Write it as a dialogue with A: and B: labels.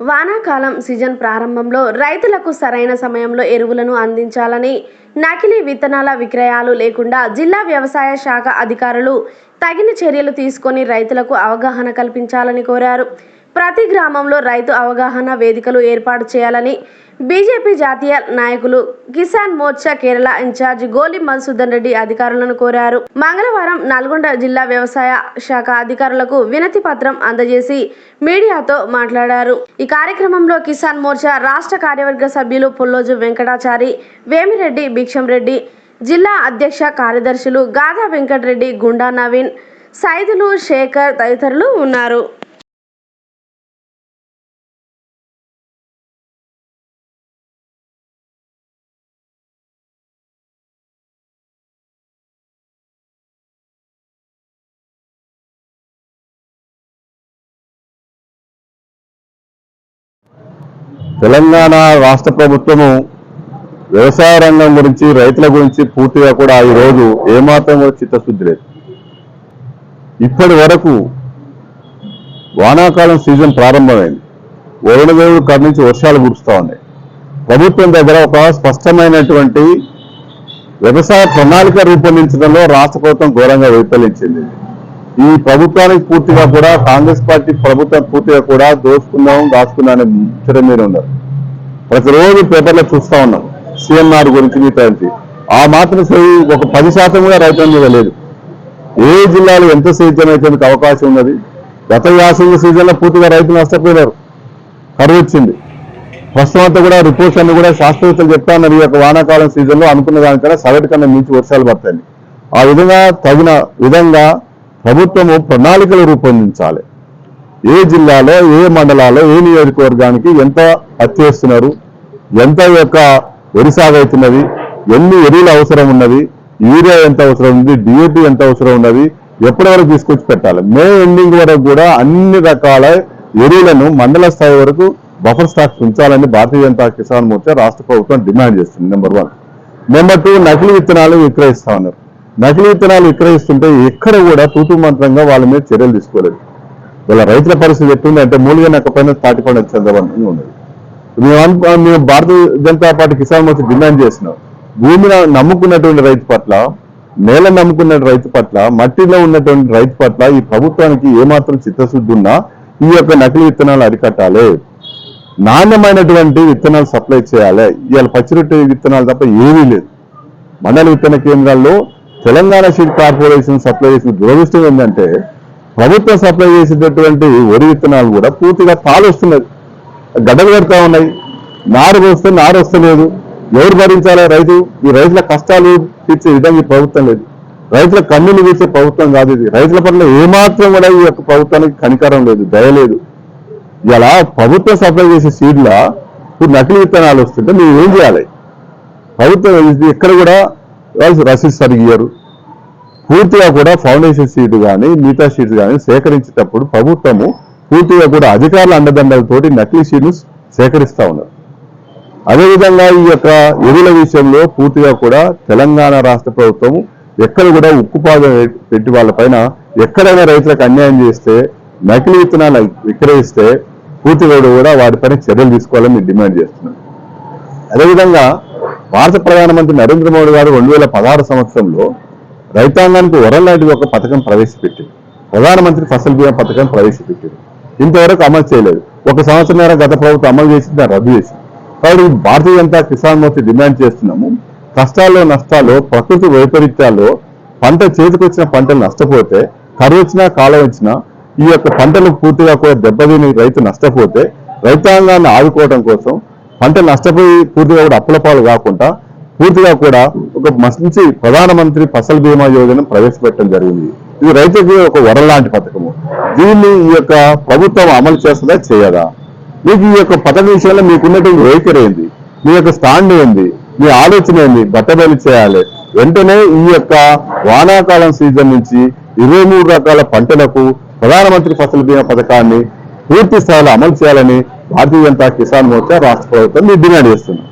A: వానాకాలం సీజన్ ప్రారంభంలో రైతులకు సరైన సమయంలో ఎరువులను అందించాలని నకిలీ విత్తనాల విక్రయాలు లేకుండా జిల్లా వ్యవసాయ శాఖ అధికారులు తగిన చర్యలు తీసుకొని రైతులకు అవగాహన కల్పించాలని కోరారు. ప్రతి గ్రామంలో రైతు అవగాహన వేదికలు ఏర్పాటు చేయాలని బీజేపీ జాతీయ నాయకులు కిసాన్ మోర్చా కేరళ ఇన్ఛార్జి గోలి మధుసూదన్ రెడ్డి అధికారులను కోరారు. మంగళవారం నల్గొండ జిల్లా వ్యవసాయ శాఖ అధికారులకు వినతి పత్రం అందజేసి మీడియాతో మాట్లాడారు. ఈ కార్యక్రమంలో కిసాన్ మోర్చా రాష్ట్ర కార్యవర్గ సభ్యులు పుల్లోజు వెంకటాచారి వేమిరెడ్డి భిక్షం రెడ్డి జిల్లా అధ్యక్ష కార్యదర్శులు గాధా వెంకటరెడ్డి గుండా నవీన్ సైదులు శేఖర్ తదితరులు ఉన్నారు.
B: తెలంగాణ రాష్ట్ర ప్రభుత్వము వ్యవసాయ రంగం గురించి రైతుల గురించి పూర్తిగా కూడా ఈ రోజు ఏమాత్రం కూడా చిత్తశుద్ధి లేదు. ఇప్పటి వరకు వానాకాలం సీజన్ ప్రారంభమైంది. వరుణదేవుడు నుంచి వర్షాలు కురుస్తూ ఉన్నాయి. ప్రభుత్వం దగ్గర ఒక స్పష్టమైనటువంటి వ్యవసాయ ప్రణాళిక రూపొందించడంలో రాష్ట్ర ప్రభుత్వం ఘోరంగా వైఫల్యించింది ఈ ప్రభుత్వానికి పూర్తిగా కూడా కాంగ్రెస్ పార్టీ ప్రభుత్వం పూర్తిగా కూడా దోచుకుందాం దాచుకుందాం అనే ముచ్చట మీద ఉన్నారు. ప్రతిరోజు పేపర్లో చూస్తా ఉన్నాం సీఎంఆర్ గురించి మిగతా ఆ మాత్రం సరి ఒక పది శాతం కూడా రైతుల మీద లేదు. ఏ జిల్లాలో ఎంత సేద్యం అయితే అవకాశం ఉన్నది? గత యాసంగి సీజన్లో పూర్తిగా రైతులు నష్టపోయినారు. కరువు వచ్చింది. ప్రస్తుతం అంతా కూడా రిపోర్ట్స్ అన్ని కూడా శాస్త్రవేత్తలు చెప్తా ఉన్నారు. ఈ యొక్క వానాకాలం సీజన్లో అనుకున్న దానికన్నా సగటు కన్నా మించి వర్షాలు పడతాయి. ఆ విధంగా తగిన విధంగా ప్రభుత్వము ప్రణాళికలు రూపొందించాలి. ఏ జిల్లాలో ఏ మండలాలో ఏ నియోజకవర్గానికి ఎంత పత్తి ఎంత యొక్క వరి సాగు అవుతున్నది ఎన్ని ఎరువులు అవసరం ఉన్నది యూరియా ఎంత అవసరం ఉంది డిఏపి ఎంత అవసరం ఉన్నది ఎప్పటి వరకు తీసుకొచ్చి పెట్టాలి? మే ఎండింగ్ వరకు కూడా అన్ని రకాల ఎరువులను మండల స్థాయి వరకు బఫర్ స్టాక్స్ ఉంచాలని భారతీయ జనతా కిసాన్ మోర్చా రాష్ట్ర ప్రభుత్వం డిమాండ్ చేస్తుంది నెంబర్ వన్. నెంబర్ టూ నకిలీ విత్తనాలు విక్రయిస్తా ఉన్నారు. నకిలీ విత్తనాలు విక్రయిస్తుంటే ఎక్కడ కూడా తూతు మంత్రంగా వాళ్ళ మీద చర్యలు తీసుకోలేదు. ఇలా రైతుల పరిస్థితి ఎట్టుంది అంటే మూలిగా నాకు పైన తాటిపండి చంద్రబాబు ఉన్నది. మేము మేము భారతీయ జనతా పార్టీ కిసాన్ మోర్చా డిమాండ్ చేసినాం భూమిని నమ్ముకున్నటువంటి రైతు పట్ల నేల నమ్ముకున్న రైతు పట్ల మట్టిలో ఉన్నటువంటి రైతు పట్ల ఈ ప్రభుత్వానికి ఏమాత్రం చిత్తశుద్ధి ఉన్నా ఈ యొక్క నకిలీ విత్తనాలు అరికట్టాలి. నాణ్యమైనటువంటి విత్తనాలు సప్లై చేయాలి. ఇవాళ పచ్చిరొట్టె విత్తనాలు తప్ప ఏమీ లేదు. మండల విత్తన కేంద్రాల్లో తెలంగాణ సీడ్ కార్పొరేషన్ సప్లై చేసిన దురదృష్టం ఏంటంటే ప్రభుత్వం సప్లై చేసేటటువంటి వరి విత్తనాలు కూడా పూర్తిగా పాలు వస్తున్నాయి గడ్డలు పెడతా ఉన్నాయి. నారు వస్తే నారు వస్తలేదు. ఎవరు భరించాలా రైతు? ఈ రైతుల కష్టాలు తీర్చే విధంగా ఈ ప్రభుత్వం లేదు. రైతుల కన్నులు తీర్చే ప్రభుత్వం కాదు ఇది. రైతుల పట్ల ఏమాత్రం కూడా ఈ యొక్క ప్రభుత్వానికి కనికరం లేదు దయలేదు ఇలా ప్రభుత్వం సప్లై చేసే సీడ్ల ఇప్పుడు నకిలీ విత్తనాలు వస్తుంటే మీరు ఏం చేయాలి? ప్రభుత్వం ఇది కూడా రసీదు ఇయ్యరు. పూర్తిగా కూడా ఫౌండేషన్ సీట్ కానీ మిగతా సీట్స్ కానీ సేకరించేటప్పుడు ప్రభుత్వము పూర్తిగా కూడా అధికారుల అండదండలతోటి నకిలీ సీట్లు సేకరిస్తూ ఉన్నారు. అదేవిధంగా ఈ యొక్క ఎరువుల విషయంలో పూర్తిగా కూడా తెలంగాణ రాష్ట్ర ప్రభుత్వం ఎక్కడ కూడా ఉక్కుపాద పెట్టి వాళ్ళపైన ఎక్కడైనా రైతులకు అన్యాయం చేస్తే నకిలీ విత్తనాలు విక్రయిస్తే పూర్తిగా కూడా వాటిపైన చర్యలు తీసుకోవాలని మేము డిమాండ్ చేస్తున్నాం అదేవిధంగా భారత ప్రధానమంత్రి నరేంద్ర మోడీ గారు రెండు వేల పదహారు సంవత్సరంలో రైతాంగానికి వరం లాంటిది ఒక పథకం ప్రవేశపెట్టింది. ప్రధానమంత్రి ఫసల్ బీమా పథకం ప్రవేశపెట్టింది. ఇంతవరకు అమలు చేయలేదు. ఒక సంవత్సరం గత ప్రభుత్వం అమలు చేసింది దాన్ని రద్దు చేసింది. కాబట్టి భారతీయ జనతా కిసాన్ మోర్చా డిమాండ్ చేస్తున్నాము. కష్టాల్లో నష్టాల్లో ప్రకృతి వైపరీత్యాల్లో పంట చేతికొచ్చిన పంటలు నష్టపోతే కరువు వచ్చినా కాలం వచ్చినా ఈ యొక్క పంటలు పూర్తిగా కూడా దెబ్బతిని రైతు నష్టపోతే రైతాంగాన్ని ఆదుకోవడం కోసం పంట నష్టపోయి పూర్తిగా కూడా అప్పుల పాలు కాకుండా పూర్తిగా కూడా ఒక మంచి ప్రధానమంత్రి ఫసల్ బీమా యోజన ప్రవేశపెట్టడం జరిగింది. ఇది రైతుకి ఒక వరలాంటి పథకము. దీన్ని ఈ యొక్క ప్రభుత్వం అమలు చేస్తుందా చేయదా? మీకు ఈ యొక్క పథకం విషయంలో మీకున్నటువంటి వైఖరి ఏంది? మీ యొక్క స్టాండ్ ఏంది? మీ ఆలోచన ఏంది? బట్టబయలు చేయాలి. వెంటనే ఈ యొక్క వానాకాలం సీజన్ నుంచి ఇరవై మూడు రకాల పంటలకు ప్రధానమంత్రి ఫసల్ బీమా పథకాన్ని పూర్తి స్థాయిలో అమలు చేయాలని భారతీయ జనతా కిసాన్ మోర్చా రాష్ట్ర ప్రభుత్వం డిమాండ్ చేస్తున్నాం